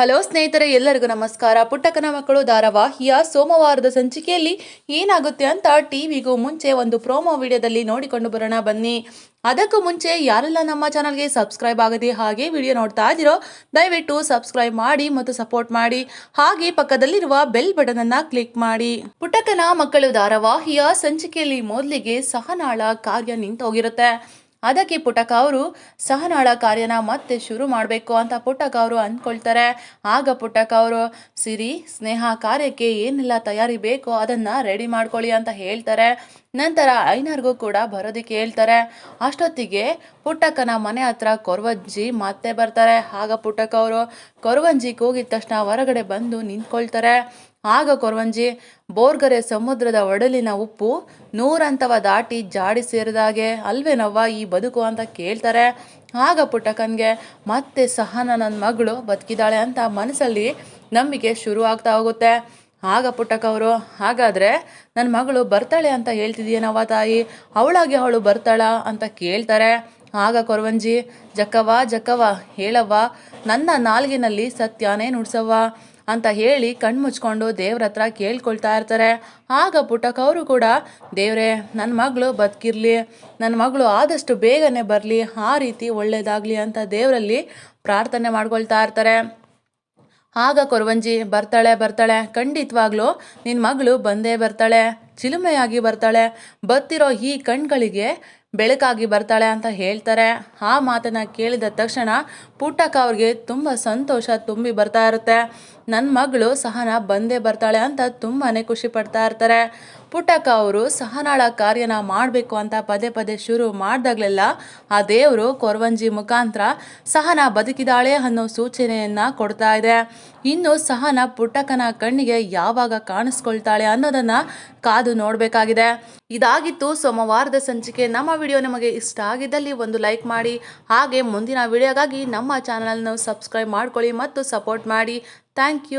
Hello ಸ್ನೇಹಿತರೆ, ಎಲ್ಲರಿಗೂ ನಮಸ್ಕಾರ. ಪುಟ್ಟಕನ ಮಕ್ಕಳು ಧಾರಾವಾಹಿಯ ಸೋಮವಾರದ ಸಂಚಿಕೆಯಲ್ಲಿ ಏನಾಗುತ್ತೆ ಅಂತ ಟಿವಿಗೂ ಮುಂಚೆ ಒಂದು ಪ್ರೋಮೋ ವಿಡಿಯೋದಲ್ಲಿ ನೋಡಿಕೊಂಡು ಬರೋಣ ಬನ್ನಿ. ಅದಕ್ಕೂ ಮುಂಚೆ ಯಾರೆಲ್ಲ ನಮ್ಮ ಚಾನಲ್ಗೆ ಸಬ್ಸ್ಕ್ರೈಬ್ ಆಗದೆ ಹಾಗೆ ವಿಡಿಯೋ ನೋಡ್ತಾ ಇದ್ದೀರೋ, ದಯವಿಟ್ಟು ಸಬ್ಸ್ಕ್ರೈಬ್ ಮಾಡಿ ಮತ್ತು ಸಪೋರ್ಟ್ ಮಾಡಿ. ಹಾಗೆ ಪಕ್ಕದಲ್ಲಿರುವ ಬೆಲ್ ಬಟನ್ ಅನ್ನ ಕ್ಲಿಕ್ ಮಾಡಿ. ಪುಟ್ಟಕನ ಮಕ್ಕಳು ಧಾರಾವಾಹಿಯ ಸಂಚಿಕೆಯಲ್ಲಿ ಮೊದಲಿಗೆ ಸಹನಾಳ ಕಾರ್ಯ ನಿಂತೋಗಿರುತ್ತೆ. ಅದಕ್ಕೆ ಪುಟಕ ಅವರು, ಸಹನಾಳ ಕಾರ್ಯನ ಮತ್ತೆ ಶುರು ಮಾಡಬೇಕು ಅಂತ ಪುಟಕ ಅವರು ಅಂದ್ಕೊಳ್ತಾರೆ. ಆಗ ಪುಟಕ ಅವರು, ಸಿರಿ, ಸ್ನೇಹ ಕಾರ್ಯಕ್ಕೆ ಏನೆಲ್ಲ ತಯಾರಿ ಬೇಕೋ ಅದನ್ನು ರೆಡಿ ಮಾಡ್ಕೊಳ್ಳಿ ಅಂತ ಹೇಳ್ತಾರೆ. ನಂತರ ಐನಾರ್ಗೂ ಕೂಡ ಬರೋದಕ್ಕೆ ಹೇಳ್ತಾರೆ ಅಷ್ಟೊತ್ತಿಗೆ ಪುಟ್ಟಕ್ಕನ ಮನೆ ಹತ್ರ ಕೊರವಂಜಿ ಮತ್ತೆ ಬರ್ತಾರೆ. ಆಗ ಪುಟ್ಟಕ್ಕ ಅವರು ಕೊರವಂಜಿ ಕೂಗಿದ ತಕ್ಷಣ ಹೊರಗಡೆ ಬಂದು ನಿಂತ್ಕೊಳ್ತಾರೆ. ಆಗ ಕೊರವಂಜಿ, ಬೋರ್ಗರೆ ಸಮುದ್ರದ ಒಡಲಿನ ಉಪ್ಪು ನೂರಂತವ ದಾಟಿ ಜಾಡಿ ಸೇರಿದಾಗೆ ಅಲ್ವೇನವ್ವ ಈ ಬದುಕು ಅಂತ ಕೇಳ್ತಾರೆ. ಆಗ ಪುಟ್ಟಕ್ಕನ್ಗೆ, ಮತ್ತೆ ಸಹನ ನನ್ನ ಮಗಳು ಬದುಕಿದ್ದಾಳೆ ಅಂತ ಮನಸ್ಸಲ್ಲಿ ನಂಬಿಕೆ ಶುರು ಆಗ್ತಾ ಹೋಗುತ್ತೆ. ಆಗ ಪುಟ್ಟಕ್ಕ ಅವರು ಹಾಗಾದರೆ ನನ್ನ ಮಗಳು ಬರ್ತಾಳೆ ಅಂತ ಹೇಳ್ತಿದ್ದೀಯನವ ತಾಯಿ? ಅವಳಾಗಿ ಅವಳು ಬರ್ತಾಳ ಅಂತ ಕೇಳ್ತಾರೆ. ಆಗ ಕೊರವಂಜಿ, ಜಕ್ಕವ್ವ ಜಕ್ಕವ್ವ, ಹೇಳವ್ವ, ನನ್ನ ನಾಲ್ಗಿನಲ್ಲಿ ಸತ್ಯನೇ ನುಡ್ಸವ್ವ ಅಂತ ಹೇಳಿ ಕಣ್ಣು ಮುಚ್ಕೊಂಡು ದೇವ್ರ ಹತ್ರ ಕೇಳ್ಕೊಳ್ತಾ ಇರ್ತಾರೆ. ಆಗ ಪುಟ್ಟಕ್ಕವರು ಕೂಡ, ದೇವರೇ ನನ್ನ ಮಗಳು ಬದುಕಿರಲಿ ನನ್ನ ಮಗಳು ಆದಷ್ಟು ಬೇಗನೆ ಬರಲಿ, ಆ ರೀತಿ ಒಳ್ಳೆಯದಾಗಲಿ ಅಂತ ದೇವರಲ್ಲಿ ಪ್ರಾರ್ಥನೆ ಮಾಡ್ಕೊಳ್ತಾ ಇರ್ತಾರೆ. ಆಗ ಕೊರವಂಜಿ ಬರ್ತಾಳೆ ಬರ್ತಾಳೆ. ಖಂಡಿತವಾಗ್ಲೂ ನಿನ್ನ ಮಗಳು ಬಂದೇ ಬರ್ತಾಳೆ. ಚಿಲುಮೆಯಾಗಿ ಬರ್ತಾಳೆ. ಬತ್ತಿರೋ ಈ ಕಣ್ಗಳಿಗೆ ಬೆಳಕಾಗಿ ಬರ್ತಾಳೆ ಅಂತ ಹೇಳ್ತಾರೆ. ಆ ಮಾತನ್ನು ಕೇಳಿದ ತಕ್ಷಣ ಪುಟ್ಟಕ್ಕ ಅವ್ರಿಗೆ ತುಂಬ ಸಂತೋಷ ತುಂಬಿ ಬರ್ತಾ ಇರುತ್ತೆ. ನನ್ನ ಮಗಳು ಸಹನ ಬಂದೇ ಬರ್ತಾಳೆ ಅಂತ ತುಂಬಾ ಖುಷಿ ಪಡ್ತಾ ಇರ್ತಾರೆ. ಪುಟ್ಟಕ್ಕ ಅವರು ಸಹನಾಳ ಕಾರ್ಯನ ಮಾಡಬೇಕು ಅಂತ ಪದೇ ಪದೇ ಶುರು ಮಾಡಿದಾಗಲೆಲ್ಲ ಆ ದೇವರು ಕೊರವಂಜಿ ಮುಖಾಂತರ ಸಹನ ಬದುಕಿದಾಳೆ ಅನ್ನೋ ಸೂಚನೆಯನ್ನು ಕೊಡ್ತಾ ಇದೆ. ಇನ್ನು ಸಹನ ಪುಟ್ಟಕ್ಕನ ಕಣ್ಣಿಗೆ ಯಾವಾಗ ಕಾಣಿಸ್ಕೊಳ್ತಾಳೆ ಅನ್ನೋದನ್ನು ಕಾದು ನೋಡಬೇಕಾಗಿದೆ. ಇದಾಗಿತ್ತು. ಸೋಮವಾರದ ಸಂಚಿಕೆ ನಮ್ಮ ವಿಡಿಯೋ ನಿಮಗೆ ಇಷ್ಟ ಆಗಿದ್ದಲ್ಲಿ ಒಂದು ಲೈಕ್ ಮಾಡಿ. ಹಾಗೆ ಮುಂದಿನ ವಿಡಿಯೋಗಾಗಿ ನಮ್ಮ ಚಾನಲನ್ನು ಸಬ್ಸ್ಕ್ರೈಬ್ ಮಾಡ್ಕೊಳ್ಳಿ ಮತ್ತು ಸಪೋರ್ಟ್ ಮಾಡಿ. Thank you.